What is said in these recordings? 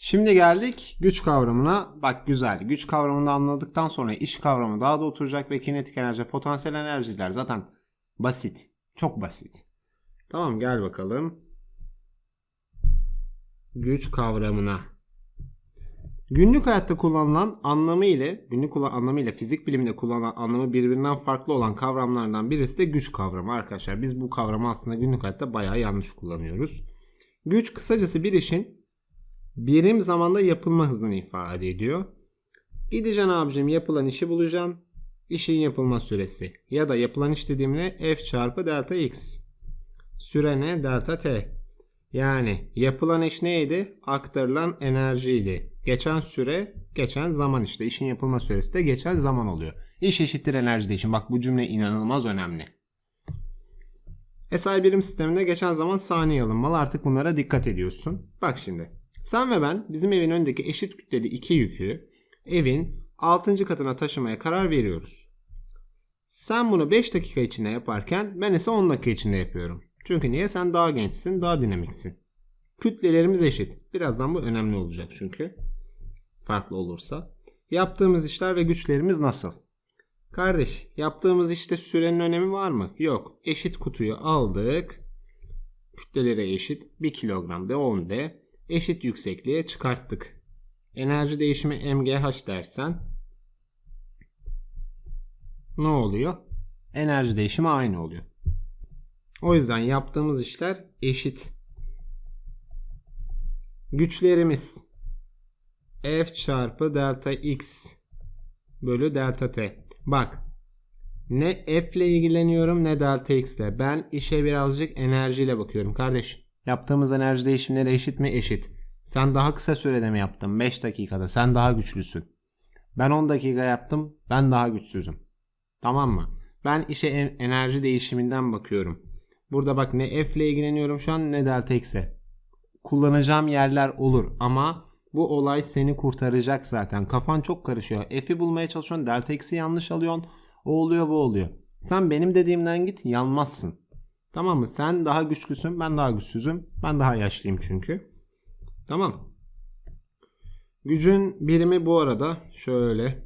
Şimdi geldik güç kavramına. Bak güzel. Güç kavramını anladıktan sonra iş kavramı daha da oturacak ve kinetik enerji, potansiyel enerjiler zaten basit. Çok basit. Tamam gel bakalım. Güç kavramına. Günlük hayatta kullanılan anlamı ile günlük anlamı ile fizik biliminde kullanılan anlamı birbirinden farklı olan kavramlardan birisi de güç kavramı arkadaşlar. Biz bu kavramı aslında günlük hayatta bayağı yanlış kullanıyoruz. Güç kısacası bir işin birim zamanda yapılma hızını ifade ediyor. Gideceksin abicim yapılan işi bulacaksın. İşin yapılma süresi. Ya da yapılan iş dediğimde F çarpı delta X. Süre ne? Delta T. Yani yapılan iş neydi? Aktarılan enerjiydi. Geçen süre, geçen zaman işte. İşin yapılma süresi de geçen zaman oluyor. İş eşittir enerji değişim. Bak bu cümle inanılmaz önemli. SI birim sisteminde geçen zaman saniye alınmalı. Artık bunlara dikkat ediyorsun. Bak şimdi. Sen ve ben bizim evin önündeki eşit kütleli iki yükü evin 6. katına taşımaya karar veriyoruz. Sen bunu 5 dakika içinde yaparken ben ise 10 dakika içinde yapıyorum. Çünkü niye? Sen daha gençsin, daha dinamiksin. Kütlelerimiz eşit. Birazdan bu önemli olacak çünkü. Farklı olursa. Yaptığımız işler ve güçlerimiz nasıl? Kardeş, yaptığımız işte sürenin önemi var mı? Yok. Eşit kutuyu aldık. Kütleleri eşit. 1 kilogram de 10 de. Eşit yüksekliğe çıkarttık. Enerji değişimi MGH dersen ne oluyor? Enerji değişimi aynı oluyor. O yüzden yaptığımız işler eşit. Güçlerimiz F çarpı delta X bölü delta T. Bak ne F ile ilgileniyorum ne delta X ile. Ben işe birazcık enerjiyle bakıyorum kardeş. Yaptığımız enerji değişimleri eşit mi? Eşit. Sen daha kısa sürede mi yaptın? 5 dakikada. Sen daha güçlüsün. Ben 10 dakika yaptım. Ben daha güçsüzüm. Tamam mı? Ben işe enerji değişiminden bakıyorum. Burada bak ne F ile ilgileniyorum şu an ne delta X'e. Kullanacağım yerler olur ama bu olay seni kurtaracak zaten. Kafan çok karışıyor. F'i bulmaya çalışıyorsun. Delta X'i yanlış alıyorsun. O oluyor bu oluyor. Sen benim dediğimden git yanmazsın. Tamam mı? Sen daha güçlüsün. Ben daha güçsüzüm. Ben daha yaşlıyım çünkü. Tamam. Gücün birimi bu arada şöyle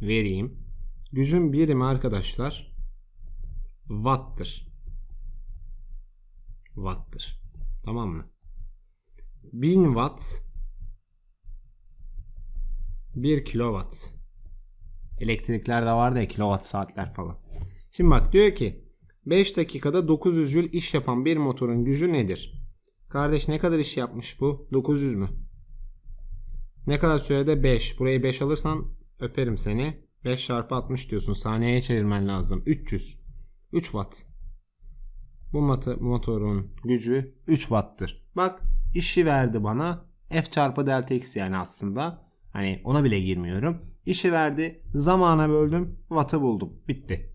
vereyim. Gücün birimi arkadaşlar watt'tır. Watt'tır. Tamam mı? 1000 watt 1 kilowatt. Elektrikler de vardı ya kilowatt saatler falan. Şimdi bak diyor ki 5 dakikada 900 jül iş yapan bir motorun gücü nedir? Kardeş ne kadar iş yapmış bu? 900 mü? Ne kadar sürede 5. Burayı 5 alırsan öperim seni. 5 çarpı 60 diyorsun. Saniyeye çevirmen lazım. 300. 3 watt. Bu motorun gücü 3 watt'tır. Bak işi verdi bana. F çarpı delta x yani aslında. Hani ona bile girmiyorum. İşi verdi. Zamana böldüm. Watt'ı buldum. Bitti.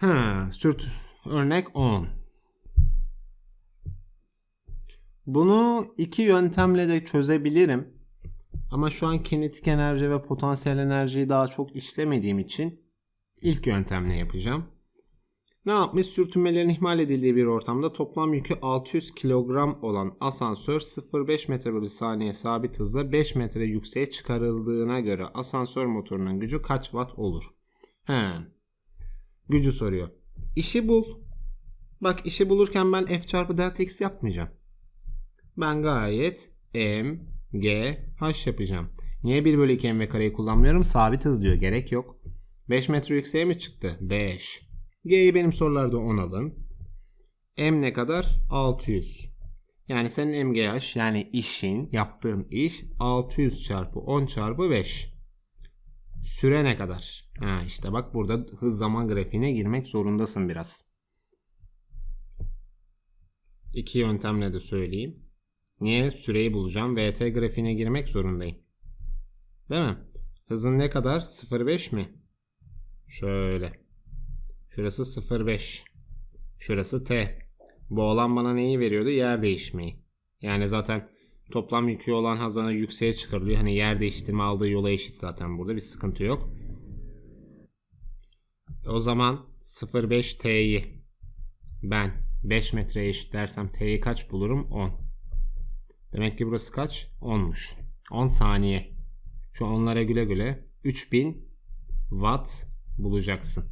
Ha, sürt örnek 10. Bunu iki yöntemle de çözebilirim. Ama şu an kinetik enerji ve potansiyel enerjiyi daha çok işlemediğim için ilk yöntemle yapacağım. Ne yapmış? Sürtünmelerin ihmal edildiği bir ortamda toplam yükü 600 kilogram olan asansör 0,5 metre bölü saniye sabit hızla 5 metre yükseğe çıkarıldığına göre asansör motorunun gücü kaç watt olur? He. Gücü soruyor. İşi bul. Bak işi bulurken ben F çarpı delta X yapmayacağım. Ben gayet M, G, H yapacağım. Niye 1 bölü 2 m kareyi kullanmıyorum? Sabit hız diyor. Gerek yok. 5 metre yükseğe mi çıktı? 5. G'yi benim sorularda 10 alın. M ne kadar? 600. Yani senin MGH yani işin yaptığın iş 600 çarpı 10 çarpı 5. Süre ne kadar? Ha işte bak burada hız zaman grafiğine girmek zorundasın biraz. İki yöntemle de söyleyeyim. Niye? Süreyi bulacağım. VT grafiğine girmek zorundayım. Değil mi? Hızın ne kadar? 0.5 mi? Şöyle. Şurası 0.5. Şurası T. Bu olan bana neyi veriyordu? Yer değişmeyi. Yani zaten toplam yükü olan hazana yükseğe çıkarılıyor. Hani yer değiştirme aldığı yola eşit zaten burada. Bir sıkıntı yok. O zaman 0.5 T'yi ben 5 metreye eşit dersem T'yi kaç bulurum? 10. Demek ki burası kaç? 10'muş. 10 saniye. Şu onlara güle güle 3000 watt bulacaksın.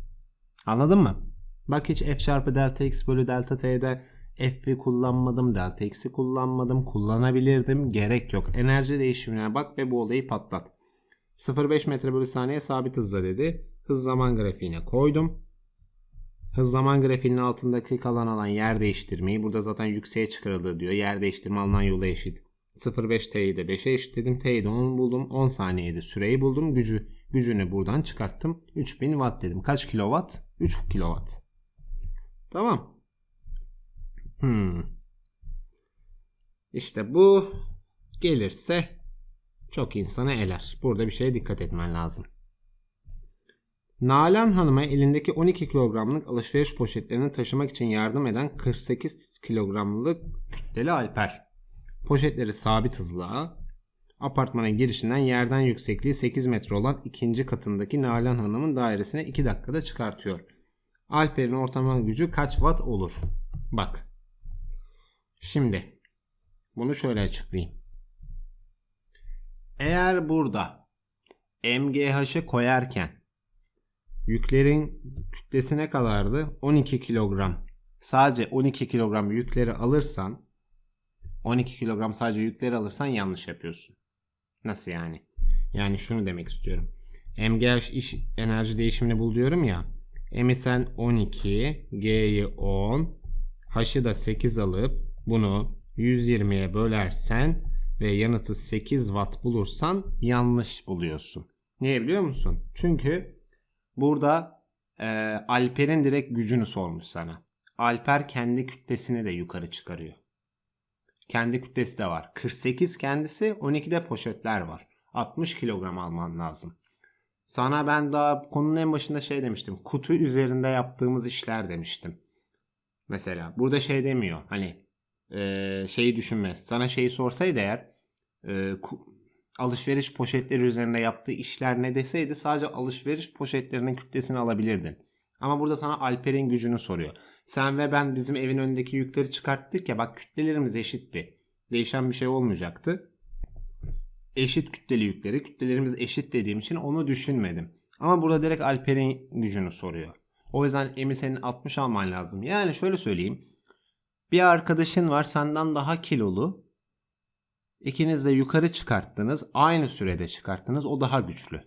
Anladın mı? Bak hiç f çarpı delta x bölü delta t'de f'i kullanmadım, delta x'i kullanmadım, kullanabilirdim. Gerek yok. Enerji değişimine bak ve bu olayı patlat. 0,5 metre bölü saniye sabit hızla dedi. Hız zaman grafiğine koydum. Hız zaman grafiğinin altındaki kalan alan yer değiştirmeyi. Burada zaten yükseğe çıkarıldı diyor. Yer değiştirme alınan yola eşit. 0,5 t'yi de 5'e eşitledim. T'yi de 10 buldum. 10 saniyede süreyi buldum. Gücü gücünü buradan çıkarttım. 3000 watt dedim. Kaç kilowatt? 3 kilowatt. Tamam. Hmm. İşte bu gelirse çok insanı eler. Burada bir şeye dikkat etmen lazım. Nalan Hanım'a elindeki 12 kilogramlık alışveriş poşetlerini taşımak için yardım eden 48 kilogramlık kütleli Alper. Poşetleri sabit hızla apartmanın girişinden yerden yüksekliği 8 metre olan ikinci katındaki Nalan Hanım'ın dairesine 2 dakikada çıkartıyor. Alper'in ortalama gücü kaç watt olur? Bak. Şimdi bunu şöyle açıklayayım. Eğer burada MGH'ı koyarken yüklerin kütlesi ne kadardı? 12 kilogram. Sadece 12 kilogram yükleri alırsan 12 kilogram sadece yükleri alırsan yanlış yapıyorsun. Nasıl yani? Yani şunu demek istiyorum. MGH iş enerji değişimini bul diyorum ya. M'i sen 12, G'yi 10, H'ı da 8 alıp bunu 120'ye bölersen ve yanıtı 8 watt bulursan yanlış buluyorsun. Niye biliyor musun? Çünkü burada e, Alper'in direkt gücünü sormuş sana. Alper kendi kütlesini de yukarı çıkarıyor. Kendi kütlesi de var. 48 kendisi 12'de poşetler var. 60 kilogram alman lazım. Sana ben daha konunun en başında şey demiştim. Kutu üzerinde yaptığımız işler demiştim. Mesela burada şey demiyor. Hani e, şeyi düşünme. Sana şeyi sorsaydı eğer e, alışveriş poşetleri üzerinde yaptığı işler ne deseydi sadece alışveriş poşetlerinin kütlesini alabilirdin. Ama burada sana Alper'in gücünü soruyor. Sen ve ben bizim evin önündeki yükleri çıkarttık ya bak kütlelerimiz eşitti. Değişen bir şey olmayacaktı. Eşit kütleli yükleri, kütlelerimiz eşit dediğim için onu düşünmedim. Ama burada direkt Alper'in gücünü soruyor. O yüzden Emi senin 60 alman lazım. Yani şöyle söyleyeyim. Bir arkadaşın var senden daha kilolu. İkiniz de yukarı çıkarttınız. Aynı sürede çıkarttınız. O daha güçlü.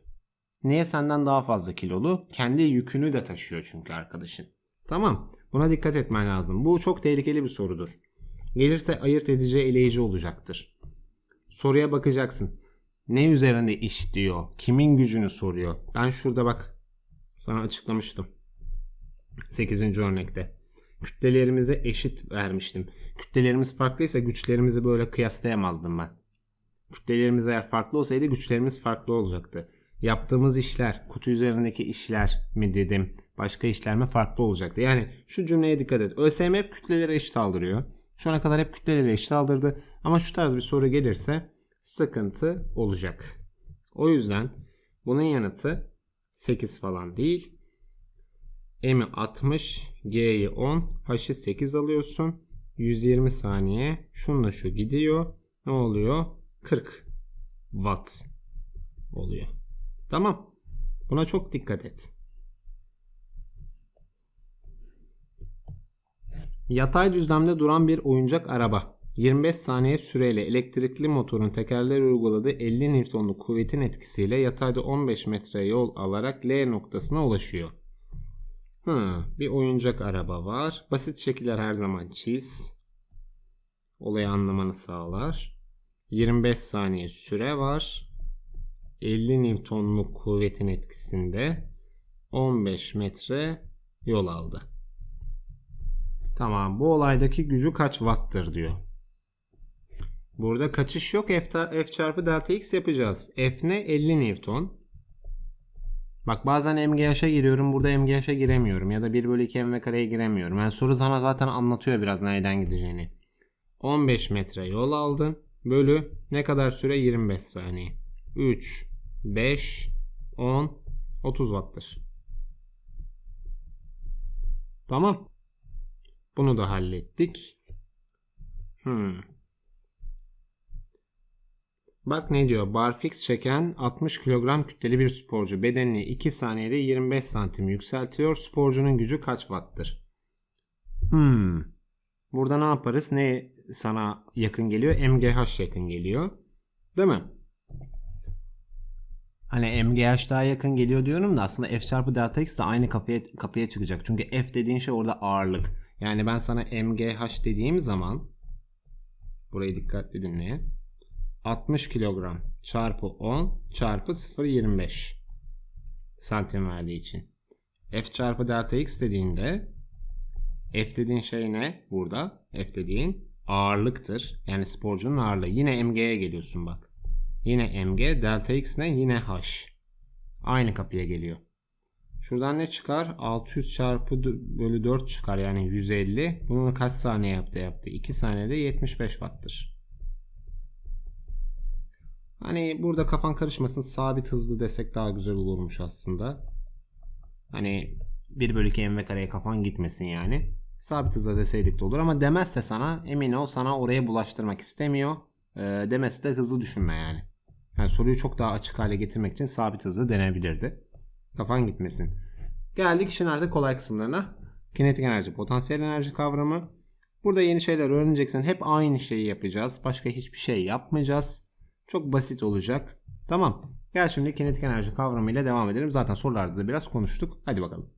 Niye senden daha fazla kilolu? Kendi yükünü de taşıyor çünkü arkadaşın. Tamam. Buna dikkat etmen lazım. Bu çok tehlikeli bir sorudur. Gelirse ayırt edici eleyici olacaktır. Soruya bakacaksın. Ne üzerinde iş diyor? Kimin gücünü soruyor? Ben şurada bak sana açıklamıştım. 8. örnekte. Kütlelerimize eşit vermiştim. Kütlelerimiz farklıysa güçlerimizi böyle kıyaslayamazdım ben. Kütlelerimiz eğer farklı olsaydı güçlerimiz farklı olacaktı. Yaptığımız işler, kutu üzerindeki işler mi dedim, başka işler mi farklı olacaktı. Yani şu cümleye dikkat et. ÖSYM hep kütleleri eşit aldırıyor. Şu ana kadar hep kütleleri eşit aldırdı. Ama şu tarz bir soru gelirse sıkıntı olacak. O yüzden bunun yanıtı 8 falan değil. M'i 60, G'yi 10, H'ı 8 alıyorsun. 120 saniye. Şunla şu gidiyor. Ne oluyor? 40 watt oluyor. Tamam. Buna çok dikkat et. Yatay düzlemde duran bir oyuncak araba 25 saniye süreyle elektrikli motorun tekerleri uyguladığı 50 Newton'luk kuvvetin etkisiyle yatayda 15 metre yol alarak L noktasına ulaşıyor. Ha, bir oyuncak araba var. Basit şekiller her zaman çiz. Olayı anlamanı sağlar. 25 saniye süre var. 50 Newton'luk kuvvetin etkisinde 15 metre yol aldı. Tamam bu olaydaki gücü kaç watt'tır diyor. Burada kaçış yok. F, F çarpı delta x yapacağız. F ne? 50 Newton. Bak bazen MGH'a giriyorum. Burada MGH'a giremiyorum. Ya da 1 bölü 2 mv kareye giremiyorum. Yani soru sana zaten anlatıyor biraz nereden gideceğini. 15 metre yol aldın. Bölü ne kadar süre? 25 saniye. 3, 5, 10, 30 watt'tır. Tamam. Bunu da hallettik. Hmm. Bak ne diyor? Barfix çeken 60 kilogram kütleli bir sporcu bedenini 2 saniyede 25 santim yükseltiyor. Sporcunun gücü kaç watt'tır? Hmm. Burada ne yaparız? Ne sana yakın geliyor? MGH yakın geliyor. Değil mi? Hani MGH daha yakın geliyor diyorum da aslında F çarpı delta X de aynı kapıya, kapıya çıkacak. Çünkü F dediğin şey orada ağırlık. Yani ben sana MGH dediğim zaman burayı dikkatli dinleyin. 60 kilogram çarpı 10 çarpı 0.25 santim verdiği için. F çarpı delta X dediğinde F dediğin şey ne burada? F dediğin ağırlıktır. Yani sporcunun ağırlığı. Yine MG'ye geliyorsun bak. Yine MG. Delta X ne? Yine H. Aynı kapıya geliyor. Şuradan ne çıkar? 600 çarpı bölü 4 çıkar. Yani 150. Bunu kaç saniye yaptı yaptı? 2 saniyede 75 watt'tır. Hani burada kafan karışmasın sabit hızlı desek daha güzel olurmuş aslında. Hani 1 bölü 2 mv kareye kafan gitmesin yani. Sabit hızla deseydik de olur ama demezse sana emin ol sana oraya bulaştırmak istemiyor. Ee, demesi de hızlı düşünme yani. Yani soruyu çok daha açık hale getirmek için sabit hızlı denebilirdi. Kafan gitmesin. Geldik işin artık kolay kısımlarına. Kinetik enerji, potansiyel enerji kavramı. Burada yeni şeyler öğreneceksin. Hep aynı şeyi yapacağız. Başka hiçbir şey yapmayacağız. Çok basit olacak. Tamam. Gel şimdi kinetik enerji kavramıyla devam edelim. Zaten sorularda da biraz konuştuk. Hadi bakalım.